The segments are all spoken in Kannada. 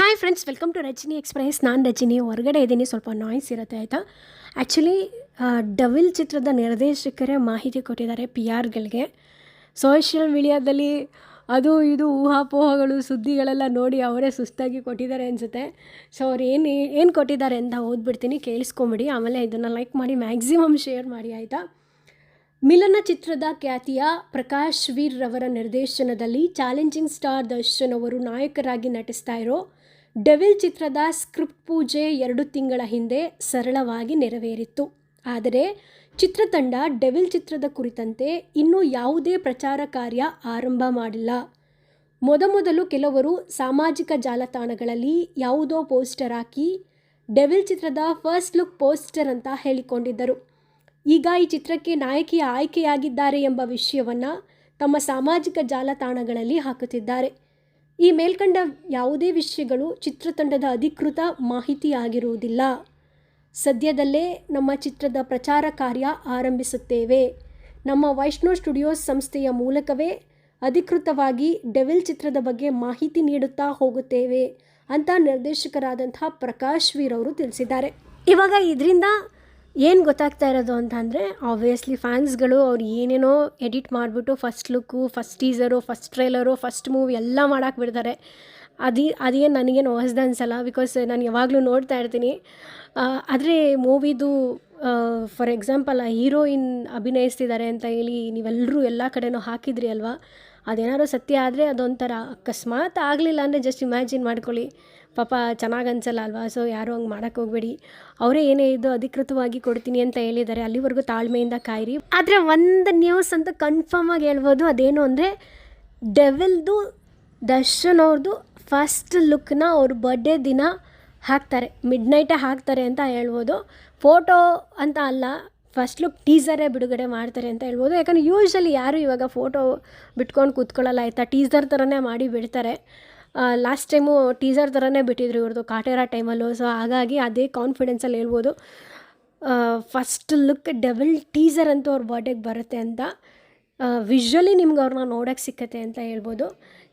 Hi friends welcome to Rajini express ನಾನು ರಜನಿ, ಹೊರಗಡೆ ಇದ್ದೀನಿ ಸ್ವಲ್ಪ ನಾಯ್ಸ್ ಇರುತ್ತೆ, ಆಯಿತಾ? ಆ್ಯಕ್ಚುಲಿ ಡವಿಲ್ ಚಿತ್ರದ ನಿರ್ದೇಶಕರೇ ಮಾಹಿತಿ ಕೊಟ್ಟಿದ್ದಾರೆ ಪಿ ಆರ್ಗಳಿಗೆ ಸೋಷಿಯಲ್ ಮೀಡಿಯಾದಲ್ಲಿ ಅದು ಇದು ಊಹಾಪೋಹಗಳು, ಸುದ್ದಿಗಳೆಲ್ಲ ನೋಡಿ ಅವರೇ ಸುಸ್ತಾಗಿ ಕೊಟ್ಟಿದ್ದಾರೆ ಅನಿಸುತ್ತೆ. ಸೊ ಅವ್ರು ಏನು ಏನು ಕೊಟ್ಟಿದ್ದಾರೆ ಅಂತ ಓದ್ಬಿಡ್ತೀನಿ, ಕೇಳಿಸ್ಕೊಂಬಿಡಿ. ಆಮೇಲೆ ಇದನ್ನು ಲೈಕ್ ಮಾಡಿ ಮ್ಯಾಕ್ಸಿಮಮ್ ಶೇರ್ ಮಾಡಿ, ಆಯಿತಾ? ಮಿಲನ ಚಿತ್ರದ ಖ್ಯಾತಿಯ ಪ್ರಕಾಶ್ ವೀರ್ ರವರ ನಿರ್ದೇಶನದಲ್ಲಿ ಚಾಲೆಂಜಿಂಗ್ ಸ್ಟಾರ್ ದರ್ಶನ್ ಅವರು ನಾಯಕರಾಗಿ ನಟಿಸ್ತಾ ಇರೋ ಡೆವಿಲ್ ಚಿತ್ರದ ಸ್ಕ್ರಿಪ್ಟ್ ಪೂಜೆ ಎರಡು ತಿಂಗಳ ಹಿಂದೆ ಸರಳವಾಗಿ ನೆರವೇರಿತ್ತು. ಆದರೆ ಚಿತ್ರತಂಡ ಡೆವಿಲ್ ಚಿತ್ರದ ಕುರಿತಂತೆ ಇನ್ನೂ ಯಾವುದೇ ಪ್ರಚಾರ ಕಾರ್ಯ ಆರಂಭ ಮಾಡಿಲ್ಲ. ಮೊದಮೊದಲು ಕೆಲವರು ಸಾಮಾಜಿಕ ಜಾಲತಾಣಗಳಲ್ಲಿ ಯಾವುದೋ ಪೋಸ್ಟರ್ ಹಾಕಿ ಡೆವಿಲ್ ಚಿತ್ರದ ಫಸ್ಟ್ ಲುಕ್ ಪೋಸ್ಟರ್ ಅಂತ ಹೇಳಿಕೊಂಡಿದ್ದರು. ಈಗ ಈ ಚಿತ್ರಕ್ಕೆ ನಾಯಕಿಯ ಆಯ್ಕೆಯಾಗಿದ್ದಾರೆ ಎಂಬ ವಿಷಯವನ್ನು ತಮ್ಮ ಸಾಮಾಜಿಕ ಜಾಲತಾಣಗಳಲ್ಲಿ ಹಾಕುತ್ತಿದ್ದಾರೆ. ಈ ಮೇಲ್ಕಂಡ ಯಾವುದೇ ವಿಷಯಗಳು ಚಿತ್ರತಂಡದ ಅಧಿಕೃತ ಮಾಹಿತಿಯಾಗಿರುವುದಿಲ್ಲ. ಸದ್ಯದಲ್ಲೇ ನಮ್ಮ ಚಿತ್ರದ ಪ್ರಚಾರ ಕಾರ್ಯ ಆರಂಭಿಸುತ್ತೇವೆ. ನಮ್ಮ ವೈಷ್ಣೋ ಸ್ಟುಡಿಯೋಸ್ ಸಂಸ್ಥೆಯ ಮೂಲಕವೇ ಅಧಿಕೃತವಾಗಿ ಡೆವಿಲ್ ಚಿತ್ರದ ಬಗ್ಗೆ ಮಾಹಿತಿ ನೀಡುತ್ತಾ ಹೋಗುತ್ತೇವೆ ಅಂತ ನಿರ್ದೇಶಕರಾದಂತಹ ಪ್ರಕಾಶ್ ವೀರ್ ಅವರು ತಿಳಿಸಿದ್ದಾರೆ. ಇವಾಗ ಇದರಿಂದ ಏನು ಗೊತ್ತಾಗ್ತಾ ಇರೋದು ಅಂತ ಅಂದರೆ ಆಬ್ವಿಯಸ್ಲಿ ಫ್ಯಾನ್ಸ್ಗಳು ಅವ್ರು ಏನೇನೋ ಎಡಿಟ್ ಮಾಡಿಬಿಟ್ಟು first look first teaser first trailer first movie ಎಲ್ಲ ಮಾಡಕ್ಕೆ ಬಿಡ್ತಾರೆ. ಅದು, ಅದೇನು ನನಗೇನು ಹೊಸ್ದು ಅನ್ಸಲ್ಲ ಬಿಕಾಸ್ ನಾನು ಯಾವಾಗಲೂ ನೋಡ್ತಾ ಇರ್ತೀನಿ. ಆದರೆ ಮೂವಿದು ಫಾರ್ ಎಕ್ಸಾಂಪಲ್ ಆ ಹೀರೋಯಿನ್ ಅಭಿನಯಿಸ್ತಿದ್ದಾರೆ ಅಂತ ಹೇಳಿ ನೀವೆಲ್ಲರೂ ಎಲ್ಲ ಕಡೆನೂ ಹಾಕಿದ್ರಿ ಅಲ್ವಾ? ಅದೇನಾದ್ರು ಸತ್ಯ ಆದರೆ ಅದೊಂಥರ ಅಕಸ್ಮಾತ್ ಆಗಲಿಲ್ಲ ಅಂದರೆ ಜಸ್ಟ್ ಇಮ್ಯಾಜಿನ್ ಮಾಡ್ಕೊಳ್ಳಿ. ಪಾಪ ಚೆನ್ನಾಗಿ ಅನ್ಸಲ್ಲ ಅಲ್ವಾ? ಸೊ ಯಾರೂ ಹಂಗೆ ಮಾಡೋಕ್ಕೆ ಹೋಗಬೇಡಿ. ಅವರೇ ಏನೇ ಇದು ಅಧಿಕೃತವಾಗಿ ಕೊಡ್ತೀನಿ ಅಂತ ಹೇಳಿದ್ದಾರೆ. ಅಲ್ಲಿವರೆಗೂ ತಾಳ್ಮೆಯಿಂದ ಕಾಯಿರಿ. ಆದರೆ ಒಂದು ನ್ಯೂಸ್ ಅಂತ ಕನ್ಫರ್ಮ್ ಆಗಿ ಹೇಳ್ಬೋದು. ಅದೇನು ಅಂದರೆ ಡೆವಿಲ್ದು ದರ್ಶನ್ ಅವ್ರದ್ದು ಫಸ್ಟ್ ಲುಕ್ನ ಅವ್ರ ಬರ್ಡೇ ದಿನ ಹಾಕ್ತಾರೆ. ಮಿಡ್ ನೈಟೇ ಹಾಕ್ತಾರೆ ಅಂತ ಹೇಳ್ಬೋದು. ಫೋಟೋ ಅಂತ ಅಲ್ಲ. ಫಸ್ಟ್ ಲುಕ್ ಟೀಸರೇ ಬಿಡುಗಡೆ ಮಾಡ್ತಾರೆ ಅಂತ ಹೇಳ್ಬೋದು. ಯಾಕಂದರೆ ಯೂಶ್ವಲಿ ಯಾರು ಇವಾಗ ಫೋಟೋ ಬಿಟ್ಕೊಂಡು ಕೂತ್ಕೊಳ್ಳಲ್ಲ ಆಯಿತಾ ಟೀಸರ್ ಥರನೇ ಮಾಡಿ ಬಿಡ್ತಾರೆ. ಲಾಸ್ಟ್ ಟೈಮು ಟೀಸರ್ ಥರನೇ ಬಿಟ್ಟಿದ್ರು ಇವ್ರದ್ದು ಕಾಟೇರ ಟೈಮಲ್ಲೂ ಸೊ ಹಾಗಾಗಿ ಅದೇ ಕಾನ್ಫಿಡೆನ್ಸಲ್ಲಿ ಹೇಳ್ಬೋದು. ಫಸ್ಟ್ ಲುಕ್ ಡಬಲ್ ಟೀಸರ್ ಅಂತೂ ಅವ್ರ ಬರ್ಡೇಗೆ ಬರುತ್ತೆ ಅಂತ ವಿಶ್ವಲಿ ನಿಮ್ಗೆ ಅವ್ರನ್ನ ನೋಡೋಕ್ಕೆ ಸಿಕ್ಕತ್ತೆ ಅಂತ ಹೇಳ್ಬೋದು.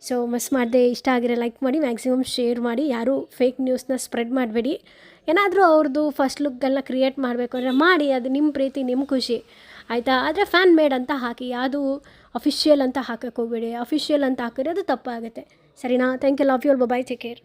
ಸೊ ಮಿಸ್ ಮಾಡದೆ ಇಷ್ಟ ಆಗಿರೋ ಲೈಕ್ ಮಾಡಿ ಮ್ಯಾಕ್ಸಿಮಮ್ ಶೇರ್ ಮಾಡಿ, ಯಾರೂ ಫೇಕ್ ನ್ಯೂಸ್ನ ಸ್ಪ್ರೆಡ್ ಮಾಡಬೇಡಿ. ಏನಾದರೂ ಅವ್ರದ್ದು ಫಸ್ಟ್ ಲುಕ್ಗೆಲ್ಲ ಕ್ರಿಯೇಟ್ ಮಾಡಬೇಕು ಅಂದರೆ ಮಾಡಿ, ಅದು ನಿಮ್ಮ ಪ್ರೀತಿ ನಿಮ್ಮ ಖುಷಿ. ಆಯಿತಾ? ಆದರೆ ಫ್ಯಾನ್ ಮೇಡ್ ಅಂತ ಹಾಕಿ, ಯಾವುದು ಅಫಿಷಿಯಲ್ ಅಂತ ಹಾಕೋಕ್ಕೆ ಹೋಗಬೇಡಿ. ಅಫಿಷಿಯಲ್ ಅಂತ ಹಾಕಿದ್ರೆ ಅದು ತಪ್ಪಾಗುತ್ತೆ. ಸರಿನಾ? Thank you love you bye take care